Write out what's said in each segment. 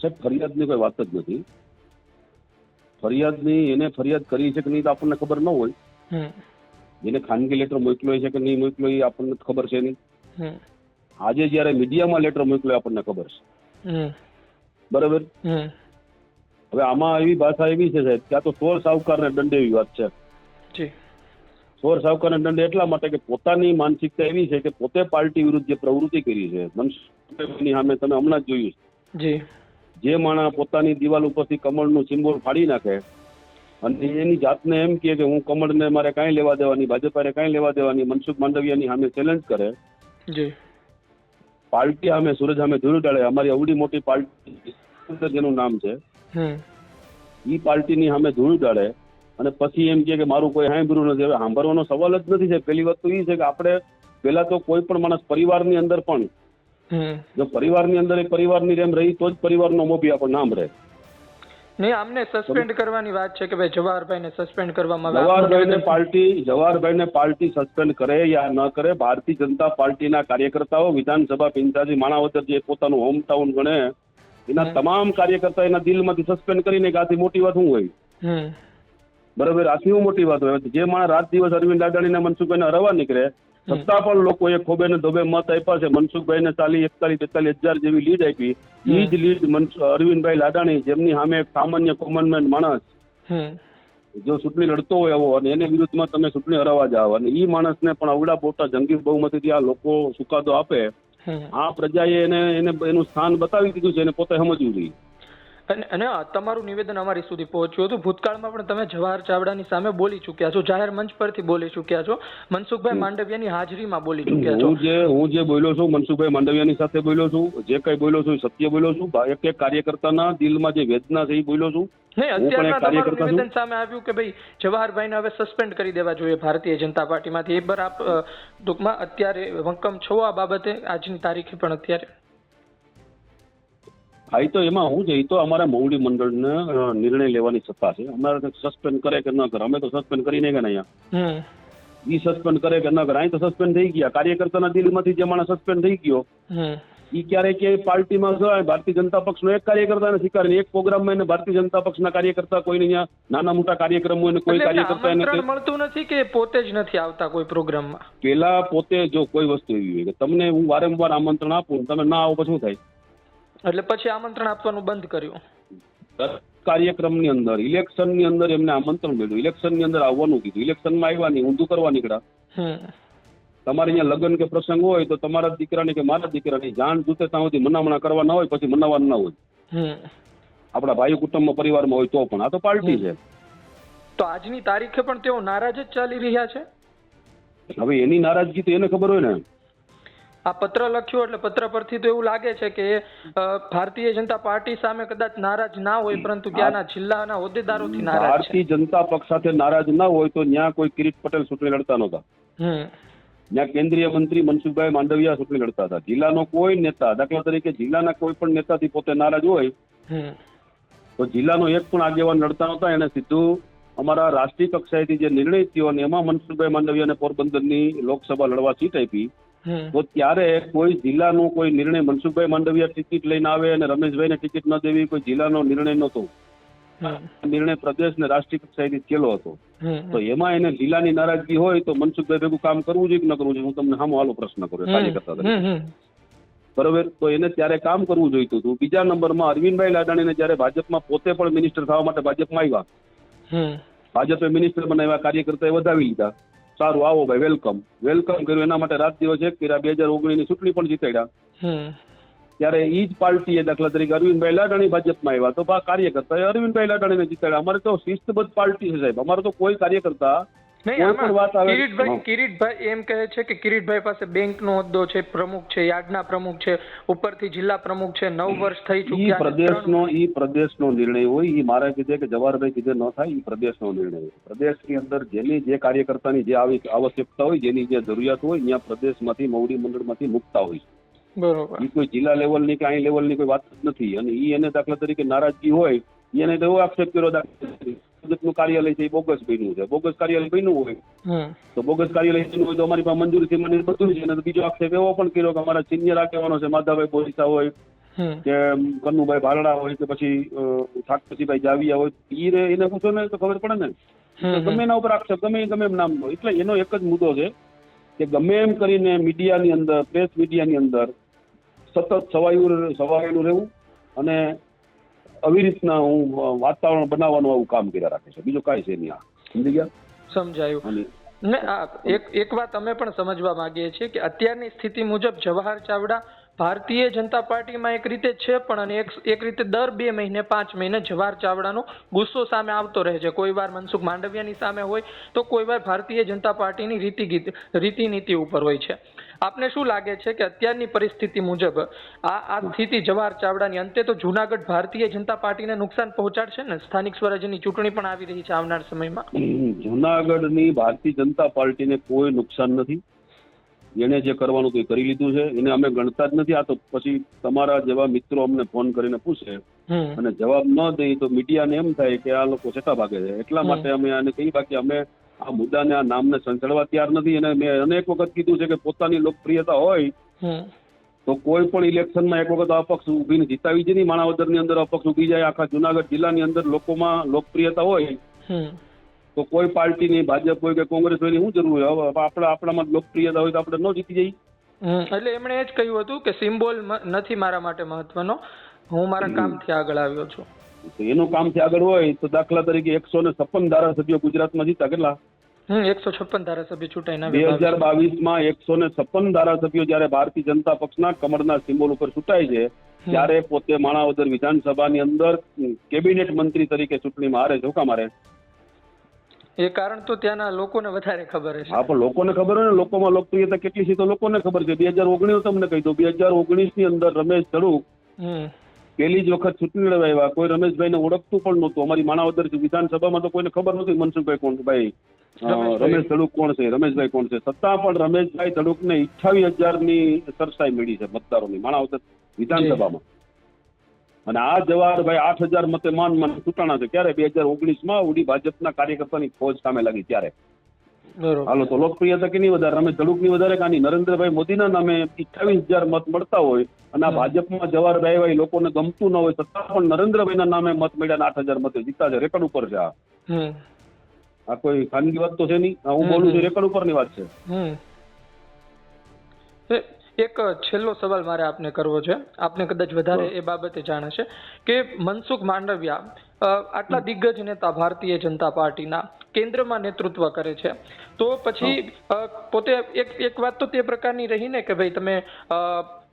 સાહેબ ફરિયાદની કોઈ વાત જ નથી. ફરિયાદની એને ફરિયાદ કરી છે કે નહીં તો આપણને ખબર ન હોય. એને ખાનગી લેટર મોકલ્યો છે કે નહીં મોકલ્યો એ આપણને ખબર છે નહીં. આજે જયારે મીડિયામાં લેટર મોકલ્યો આપણને ખબર છે. બરાબર? હવે આમાં એવી ભાષા એવી છે સાહેબ કે આ તો સાવકાર સાવકારને દંડ એવી વાત છે. સોર સાવકારને દંડ એટલા માટે કે પોતાની માનસિકતા એવી છે કે પોતે પાર્ટી વિરુદ્ધ જે પ્રવૃત્તિ કરી છે મનસુખ સામે તમે હમણાં જ જોયું છે. જી માણસ પોતાની દિવાલ ઉપરથી કમળનું સિમ્બોલ ફાડી નાખે અને એની જાતને એમ કહે કે હું કમળને મારે કાંઈ લેવા દેવાની ભાજપાને કાંઈ લેવા દેવાની મનસુખ માંડવિયાની સામે ચેલેન્જ કરે. જી. પાર્ટી અમે સુરજ સામે ધૂળ ટાળે અમારી અવડી મોટી પાર્ટી જેનું નામ છે. ઈ પાર્ટીની સામે ધૂળ ઉડાડે અને પછી એમ કે મારું કોઈ સાંભળ્યું નથી. હવે સાંભળવાનો સવાલ જ નથી. છે પહેલી વાત તો એ છે કે આપણે પહેલા તો કોઈ પણ માણસ પરિવારની અંદર પણ જો પરિવારની અંદર એ પરિવારની જેમ રહી તો જ પરિવારનો મોભી આપણે નામ રહે. નહીં આમને સસ્પેન્ડ કરવાની વાત છે કે ભાઈ જવાહરભાઈને સસ્પેન્ડ કરવામાં આવે. જવાહરભાઈને પાર્ટી જવાહરભાઈને પાર્ટી સસ્પેન્ડ કરે યા ન કરે ભારતીય જનતા પાર્ટીના કાર્યકર્તાઓ વિધાનસભા પિંચાજી માણાવદર જે પોતાનું હોમ ટાઉન ગણે એના તમામ કાર્યકર્તા એના દિલમાંથી સસ્પેન્ડ કરીને કે આથી મોટી વાત શું હોય? બરાબર આથી શું મોટી વાત હોય? જે માણસ રાત દિવસ અરવિંદ અડાણીને મનસુખભાઈને હરવા નીકળે. છતાં પણ લોકોએ ખોબે ને ધોબે મત આપ્યા છે. મનસુખભાઈને ચાલી એકતાલીસ બેતાલીસ હજાર જેવી લીડ આપી. એ જ લીડ અરવિંદભાઈ લાડાણી જેમની સામે એક સામાન્ય કોમનમેન માણસ. જો ચૂંટણી લડતો હોય એવો અને એને વિરુદ્ધમાં તમે ચૂંટણી હરાવા જાવ અને એ માણસને પણ અવડા પોટા જંગી બહુમતીથી આ લોકો ચુકાદો આપે. આ પ્રજાએ એને એને એનું સ્થાન બતાવી દીધું છે એને પોતે સમજવું જોઈએ. અને અને તમારું નિવેદન અમારી સુધી પહોંચ્યું હતું. ભૂતકાળમાં પણ તમે જવાહર ચાવડાની સામે બોલી ચૂક્યા છો. જાહેર મંચ પરથી બોલી ચૂક્યા છો. મનસુખભાઈ માંડવિયાની હાજરીમાં બોલી ચૂક્યા છો. હું જે હું જે બોલ્યો છું મનસુખભાઈ માંડવિયાની સાથે બોલ્યો છું જે કઈ બોલ્યો છું સત્ય બોલ્યો છું. એક એક કાર્યકર્તાના દિલમાં જે વેદના છે એ બોલ્યો છું. નહીં અત્યારમાં તમારું કાર્યકર્તા નિવેદન સામે આવ્યું કે ભાઈ જવાહરભાઈને હવે સસ્પેન્ડ કરી દેવા જોઈએ ભારતીય જનતા પાર્ટીમાંથી. એ બરાબર ટૂંકમાં અત્યારે વંકમ છો આ બાબતે. આજની તારીખે પણ અત્યારે. હા તો એમાં હું છે એ તો અમારા મોવડી મંડળને નિર્ણય લેવાની સત્તા છે. અમારે સસ્પેન્ડ કરે કે ન કરે? અમે તો સસ્પેન્ડ કરી નહીં ગયા અહીંયા ઈ સસ્પેન્ડ કરે કે ન કરે? અહીં તો સસ્પેન્ડ થઈ ગયા. કાર્યકર્તાના દિલમાંથી જે માણસ સસ્પેન્ડ થઈ ગયો ઈ ક્યારે કે પાર્ટીમાં જાય ભારતીય જનતા પક્ષનો એક કાર્યકર્તાને સ્વીકારીને એક પ્રોગ્રામમાં એને ભારતીય જનતા પક્ષના કાર્યકર્તા કોઈને અહીંયા નાના મોટા કાર્યક્રમ હોય ને કોઈ કાર્યકર્તા એને મળતું નથી કે પોતે જ નથી આવતા કોઈ પ્રોગ્રામમાં? પેલા પોતે જો કોઈ વસ્તુ એવી હોય કે તમને હું વારંવાર આમંત્રણ આપું તમે ના આવો પછી શું થાય? એટલે પછી આમંત્રણ આપવાનું બંધ કર્યું. કાર્યક્રમ કાર્યક્રમની અંદર ઇલેક્શનની અંદર એમને આમંત્રણ મળ્યું ઇલેક્શનની અંદર આવવાનું કીધું. ઇલેક્શનમાં આવ્યા નહીં ઊંધું કરવા નીકળ્યા. તમારે અહીંયા લગ્ન કે પ્રસંગ હોય તો તમારા દીકરાને કે મારા દીકરાની જાણ જૂતે ત્યાં સુધી મનામણા કરવા ના હોય પછી મનાવવાનું ના હોય. આપણા ભાઈ કુટુંબમાં પરિવારમાં હોય તો પણ. આ તો પાર્ટી છે. તો આજની તારીખે પણ તેઓ નારાજ જ ચાલી રહ્યા છે? હવે એની નારાજગી તો એને ખબર હોય ને. આ પત્ર લખ્યો એટલે પત્ર પરથી તો એવું લાગે છે કે ભારતીય જનતા પાર્ટી સામે કદાચ નારાજ ના હોય પરંતુ ત્યાંના જિલ્લાના હોદ્દેદારોથી નારાજ ભારતીય જનતા પક્ષ સાથે નારાજ ના હોય તો ત્યાં કોઈ કિરીટ પટેલ ચૂંટણી લડતા નહોતા. ત્યાં કેન્દ્રીય મંત્રી મનસુખભાઈ માંડવિયા ચૂંટણી લડતા હતા. જિલ્લાનો કોઈ નેતા દાખલા તરીકે જિલ્લાના કોઈ પણ નેતાથી પોતે નારાજ હોય તો જિલ્લાનો એક પણ આગેવાન લડતા નહોતા. એને સીધું અમારા રાષ્ટ્રીય કક્ષાએથી જે નિર્ણય થયો અને એમાં મનસુખભાઈ માંડવિયાને પોરબંદરની લોકસભા લડવા સીટ આપી તો ત્યારે કોઈ જિલ્લાનો કોઈ નિર્ણય મનસુખભાઈ માંડવિયા ટિકિટ લઈને આવે અને રમેશભાઈને ટિકિટ ન દેવી કોઈ જિલ્લાનો નિર્ણય નહોતો. નિર્ણય પ્રદેશ ને રાષ્ટ્રીય કક્ષાએથી થયેલો હતો. તો એમાં એને જિલ્લાની નારાજગી હોય તો મનસુખભાઈ ભેગું કામ કરવું જોઈએ કે ન કરવું જોઈએ? હું તમને સામો હાલો પ્રશ્ન કરું કાર્યકર્તા હમ બરોબર? તો એને ત્યારે કામ કરવું જોઈતું હતું. બીજા નંબરમાં અરવિંદભાઈ લાડાણીને જ્યારે ભાજપમાં પોતે પણ મિનિસ્ટર થવા માટે ભાજપમાં આવ્યા. ભાજપે મિનિસ્ટર બનાવ્યા કાર્યકર્તાએ વધાવી લીધા. સારું આવો ભાઈ વેલકમ વેલકમ કર્યું એના માટે રાત દિવસ એક કર્યા બે હજાર ઓગણીસની ચૂંટણી પણ જીતાડ્યા. ત્યારે ઈ જ પાર્ટીએ દાખલા તરીકે અરવિંદભાઈ લાડાણી ભાજપમાં આવ્યા. તો બા કાર્યકર્તાએ અરવિંદભાઈ લાડાણીને જીતાડ્યા. અમારે તો શિસ્તબદ્ધ પાર્ટી છે સાહેબ. અમારે તો કોઈ કાર્યકર્તા નહીં કોઈ પણ વાત આમાં આવે કિરીટભાઈ કિરીટભાઈ એમ કહે છે કે કિરીટભાઈ પાસે બેંકનો હોદ્દો છે પ્રમુખ છે યાર્ડના પ્રમુખ છે ઉપરથી જિલ્લા પ્રમુખ છે નવ વર્ષ થઈ ચૂક્યા પ્રદેશનો ઈ પ્રદેશનો નિર્ણય હોય ઈ મારે કીધે કે જવાહરભાઈ કીધે ન થાય ઈ પ્રદેશનો નિર્ણય હોય. પ્રદેશની અંદર જેની જે કાર્યકર્તાની જે આવી આવશ્યકતા હોય જેની જે જરૂરિયાત હોય ત્યાં પ્રદેશમાંથી મવડી મંડળમાંથી મુકતા હોય. બરોબર. ઈ કોઈ જિલ્લા લેવલની કે અહીં લેવલની કોઈ વાત નથી. અને ઈ એને દાખલા તરીકે નારાજગી હોય એને એવો આક્ષેપ કર્યો દાખલા તરીકે. ભાજપનું કાર્યાલય છે એ બોગસ બન્યું છે. બોગસ કાર્યાલય બન્યું હોય તો બોગસ કાર્યાલય બન્યું હોય તો અમારી પાસે મંજૂરીથી મને બધું છે. અને બીજો આક્ષેપ એવો પણ કર્યો કે અમારા સિનિયર આગેવાનો છે માધાભાઈ બોરીસા હોય કે કન્નુભાઈ ભાલડા હોય કે પછી ઠાકરસિંહભાઈ જાવિયા હોય રે એને પૂછો ને તો ખબર પડે ને. ગમે એના ઉપર આક્ષેપ ગમે ગમે એમ નામ એટલે એનો એક જ મુદ્દો છે કે ગમે એમ કરીને મીડિયાની અંદર પ્રેસ મીડિયાની અંદર સતત સવાયું સવાયેલું રહેવું અને આવી રીતના હું વાતાવરણ બનાવવાનું આવું કામ કર્યા રાખે છે. બીજું કાંઈ છે નહીં આ. સમજી ગયા? સમજાયું. ને એક એક વાત અમે પણ સમજવા માંગીએ છીએ કે અત્યારની સ્થિતિ મુજબ જવાહર ચાવડા ભારતીય જનતા પાર્ટીમાં એક રીતે છે પણ અને એક એક રીતે દર બે મહિને પાંચ મહિને જવાહર ચાવડાનો ગુસ્સો સામે આવતો રહે છે. કોઈ વાર મનસુખ માંડવિયાની સામે હોય તો કોઈ વાર ભારતીય જનતા પાર્ટીની રીતિ રીતિ નીતિ ઉપર હોય છે. આપને શું લાગે છે કે અત્યારની પરિસ્થિતિ મુજબ આ આ સ્થિતિ જવાહર ચાવડાની અંતે તો જુનાગઢ ભારતીય જનતા પાર્ટીને નુકસાન પહોંચાડશે ને? સ્થાનિક સ્વરાજ્યની ચૂંટણી પણ આવી રહી છે આવનાર સમયમાં. જુનાગઢની ભારતીય જનતા પાર્ટીને કોઈ નુકસાન નથી. એને જે કરવાનું તે કરી લીધું છે. એને અમે ગણતા જ નથી. આ તો પછી તમારા જેવા મિત્રો અમને ફોન કરીને પૂછે અને જવાબ ન દઈએ તો મીડિયાને એમ થાય કે આ લોકો છેટા ભાગે છે. એટલા માટે અમે આને કહી બાકી અમે આ મુદ્દાને આ નામને સંચળવા તૈયાર નથી. અને મેં અનેક વખત કીધું છે કે પોતાની લોકપ્રિયતા હોય તો કોઈ પણ ઇલેક્શનમાં એક વખત અપક્ષ ઉભીને જીતાવી છે નહીં. માણાવદરની અંદર અપક્ષ ઊભી જાય. આખા જુનાગઢ જિલ્લાની અંદર લોકોમાં લોકપ્રિયતા હોય. તો કોઈ પાર્ટીની ભાજપ હોય કે કોંગ્રેસ હોય શું જરૂર હોય? હવે આપણે આપણામાં જ લોકપ્રિયતા હોય તો આપણે ન જીતી જઈએ. એટલે એમણે એ જ કહ્યું હતું કે સિમ્બોલ નથી મારા માટે મહત્વનો. હું મારા કામથી આગળ આવ્યો છું. તો એનું કામથી આગળ હોય તો દાખલા તરીકે એકસો ને છપ્પન ધારાસભ્યો ગુજરાતમાં જીતા કેટલા? એકસો છપ્પન ધારાસભ્ય ચૂંટાઈને બે હજાર બાવીસમાં એકસો ને છપ્પન ધારાસભ્યો જ્યારે ભારતીય જનતા પક્ષના કમળના સિમ્બોલ ઉપર ચૂંટાય છે ત્યારે પોતે માણાવદર વિધાનસભાની અંદર કેબિનેટ મંત્રી તરીકે ચૂંટણીમાં હારે છે મારે. એ કારણ તો ત્યાંના લોકોને વધારે ખબર હશે. હા પણ લોકોને ખબર હોય ને લોકોમાં લોકપ્રિયતા કેટલી છે તો લોકોને ખબર છે. બે હજાર ઓગણીસ તમને કહી દઉં. બે હજાર ઓગણીસની અંદર રમેશ ધડુક પહેલી જ વખત ચૂંટણી લડાવ્યા કોઈ રમેશભાઈને ઓળખતું પણ નહોતું. અમારી માણાવદર વિધાનસભામાં તો કોઈને ખબર નહોતી મનસુખભાઈ કોણ ભાઈ. રમેશ ધડુક કોણ છે? રમેશભાઈ કોણ છે? સત્તા પણ રમેશભાઈ ધડુકને અઠ્ઠાવીસ હજારની સરસાઈ મળી છે મતદારોની માણાવદર વિધાનસભામાં. અને આ જવાહરભાઈ આઠ હજાર મતે માન માન ચૂંટાણા છે. ક્યારે? બે હજાર ઓગણીસમાં ઉડી ભાજપના કાર્યકર્તાની ફોજ સામે લાગી. ત્યારે હાલો તો લોકપ્રિયતા કેની વધારે? અમે ધડુકની વધારે કાની નરેન્દ્રભાઈ મોદીના નામે અઠ્ઠાવીસ હજાર મત મળતા હોય અને આ. ભાજપમાં જવાહરભાઈ ભાઈ લોકોને ગમતું ન હોય છતાં પણ નરેન્દ્રભાઈના નામે મત મળ્યા આઠ હજાર મતે જીતા છે રેકર્ડ ઉપર છે આ. આ કોઈ ખાનગી વાત તો છે નહીં? હું બોલું છું રેકર્ડ રેકર્ડ ઉપરની વાત છે. એક છેલ્લો સવાલ મારે આપને કરવો છે. આપને કદાચ વધારે એ બાબતે જાણ હશે કે મનસુખ માંડવિયા આટલા દિગ્ગજ નેતા ભારતીય જનતા પાર્ટીના કેન્દ્રમાં નેતૃત્વ કરે છે. તો પછી પોતે એક એક વાત તો તે પ્રકારની રહીને કે ભાઈ તમે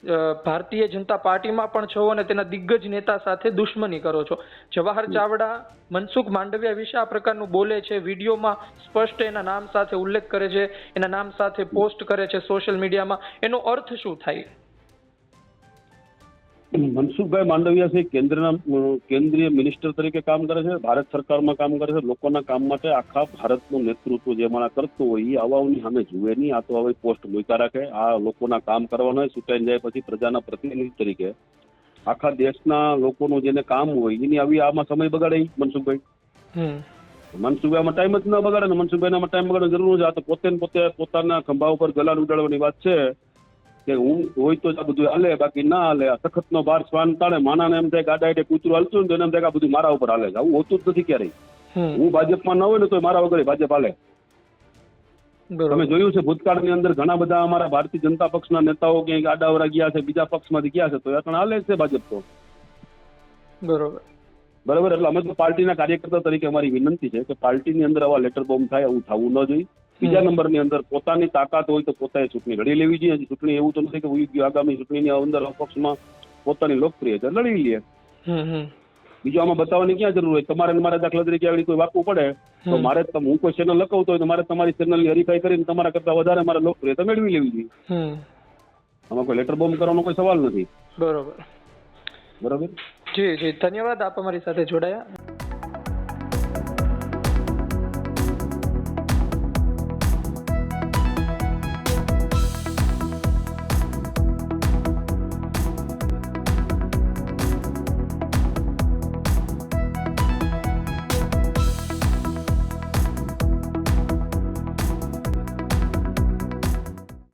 ભારતીય જનતા પાર્ટીમાં પણ છો અને તેના દિગ્ગજ નેતા સાથે દુશ્મની કરો છો. જવાહર ચાવડા મનસુખ માંડવિયા વિશે આ પ્રકારનું બોલે છે વિડીયોમાં સ્પષ્ટ એના નામ સાથે ઉલ્લેખ કરે છે એના નામ સાથે પોસ્ટ કરે છે સોશિયલ મીડિયામાં. એનો અર્થ શું થાય? મનસુખભાઈ માંડવિયા છે કેન્દ્રના કેન્દ્રીય મિનિસ્ટર તરીકે કામ કરે છે ભારત સરકારમાં કામ કરે છે લોકોના કામ માટે આખા ભારતનું નેતૃત્વ જે માણા કરતું હોય એ આવાઓની સામે જુએ નહીં આ તો હવે પોસ્ટ મૂક્યા રાખે આ લોકોના કામ કરવાના હોય ચૂંટાઈને જાય પછી પ્રજાના પ્રતિનિધિ તરીકે. આખા દેશના લોકોનું જેને કામ હોય એની આવી આમાં સમય બગાડે મનસુખભાઈ. મનસુખભાઈમાં ટાઈમ જ ન બગાડે ને મનસુખભાઈનામાં ટાઈમ બગાડવાની જરૂર નથી આ તો પોતે પોતે પોતાના ખંભા ઉપર ગલાન ઉડાડવાની વાત છે. કે હું હોય તો જ આ બધું હાલે બાકી ના હાલે. આ સખતનો બાર શ્વાન તાળે માનાને એમ થાય ગાડા એટલે કૂતરું હાલતું ને તો એને એમ થાય કે આ બધું મારા ઉપર હાલે છે. આવું હોતું જ નથી ક્યારેય. હું ભાજપમાં ન હોય ને તો મારા વગર ભાજપ હાલે. તમે જોયું છે ભૂતકાળની અંદર ઘણા બધા અમારા ભારતીય જનતા પક્ષના નેતાઓ ક્યાંક આડાવરા ગયા છે બીજા પક્ષમાંથી ગયા છે તો એ પણ હાલે છે ભાજપ તો. બરોબર. બરોબર એટલે અમે તો પાર્ટીના કાર્યકર્તા તરીકે અમારી વિનંતી છે કે પાર્ટીની અંદર આવા લેટર બોમ્બ થાય એવું થવું ન જોઈએ. બીજા નંબરની અંદર પોતાની તાકાત હોય તો પોતાએ ચૂંટણી લડી લેવી જોઈએ. હજી ચૂંટણી એવું તો નથી કે ઉઈ ગયું આગામી ચૂંટણીની અંદર અપક્ષમાં પોતાની લોકપ્રિયતા લડી લઈએ. હમ હમ. બીજું આમાં બતાવવાની ક્યાં જરૂર હોય? તમારે ને મારે દાખલા તરીકે આવી કોઈ વાપવું પડે તો હમ. મારે તમ- હું કોઈ ચેનલ લખાવતો હોય તો મારે તમારી ચેનલની હરીફાઈ કરીને તમારા કરતા વધારે મારે લોકપ્રિયતા મેળવી લેવી જોઈએ. હમ. આમાં કોઈ લેટર બોમ્બ કરવાનો કોઈ સવાલ નથી. બરોબર. બરાબર? જી જી. ધન્યવાદ આપ અમારી સાથે જોડાયા.